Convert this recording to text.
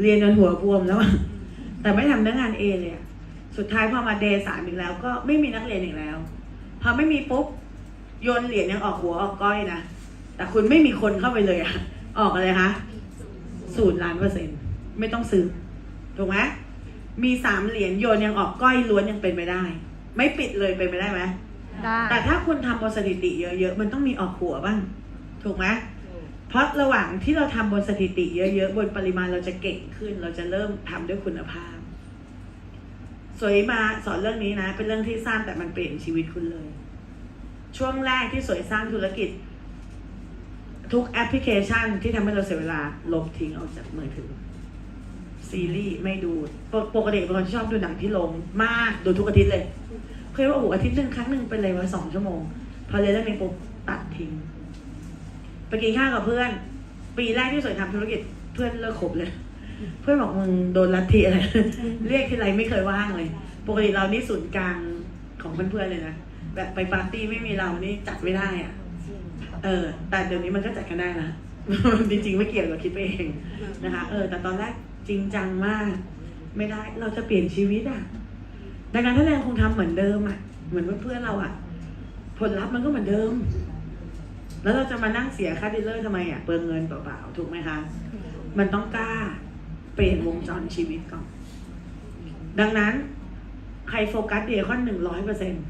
เรียนจนหัวบวมแล้วอะแต่ไม่ทำเรื่องงานเอเลยอะสุดท้ายพอมาเดย์สามอีกแล้ว ก็ไม่มีนักเรียนอีกแล้ว พอไม่มีปุ๊บโยนเหรียญยังออกหัวออกก้อยนะแต่คุณไม่มีคนเข้าไปเลยอะออกอะไรคะศูนย์ล้านเปอร์เซ็นต์ไม่ต้องซื้อถูกไหมมีสามเหรียญโยนยังออกก้อยล้วนยังเป็นไปได้ ไม่ปิดเลยเป็นไปได้ไหมได้แต่ถ้าคุณทำบนสถิติเยอะๆมันต้องมีออกหัวบ้าง ถูกไหม เพราะระหว่างที่เราทำบนสถิติเยอะๆ บนปริมาณเราจะเก่งขึ้น เราจะเริ่มทำด้วยคุณภาพ สวยมาสอนเรื่องนี้นะ เป็นเรื่องที่สร้างแต่มันเปลี่ยนชีวิตคุณเลย ช่วงแรกที่สวยสร้างธุรกิจ ทุกแอปพลิเคชันที่ทำให้เราเสียเวลาลบทิ้งออกจากมือถือ ซีรีส์ไม่ดูปกปกติเป็นคนชอบดูหนังที่ลงมากดูทุกอาทิตย์เลย เคยว่าโอ้โหอาทิตย์หนึ่งครั้งหนึ่งเป็นเลยว่าสองชั่วโมง พอเรียเรื่องนี้ปุ๊บตัดทิ้ง ไปกินข้าวกับเพื่อน ปีแรกที่สวยทำธุรกิจเพื่อนเลิกคบเลย เพื่อนบอกมึงโดนลัทธิอะไร เรียกทีไรไม่เคยว่างเลย ปกติเรานี่ศูนย์กลางของเพื่อนๆเลยนะ แบบไปปาร์ตี้ไม่มีเรานี่จัดไม่ได้อะเออ แต่เดี๋ยวนี้มันก็จัดกันได้นะจริงๆไม่เกี่ยวกับคิดไปเองนะคะ เออ แต่ตอนแรกจริงจังมาก ไม่ได้เราจะเปลี่ยนชีวิตอะดังนั้นถ้าเรายังคงทำเหมือนเดิมอะ เหมือนเพื่อนๆเราอะ ผลลัพธ์มันก็เหมือนเดิม แล้วเราจะมานั่งเสียค่าดีลเลอร์ทำไมอะเปลืองเงินเปล่าๆถูกไหมคะ มันต้องกล้าเปลี่ยนวงจรชีวิตก่อน ดังนั้นใครโฟกัสเดียคอนหนึ่งร้อยเปอร์เซ็นต์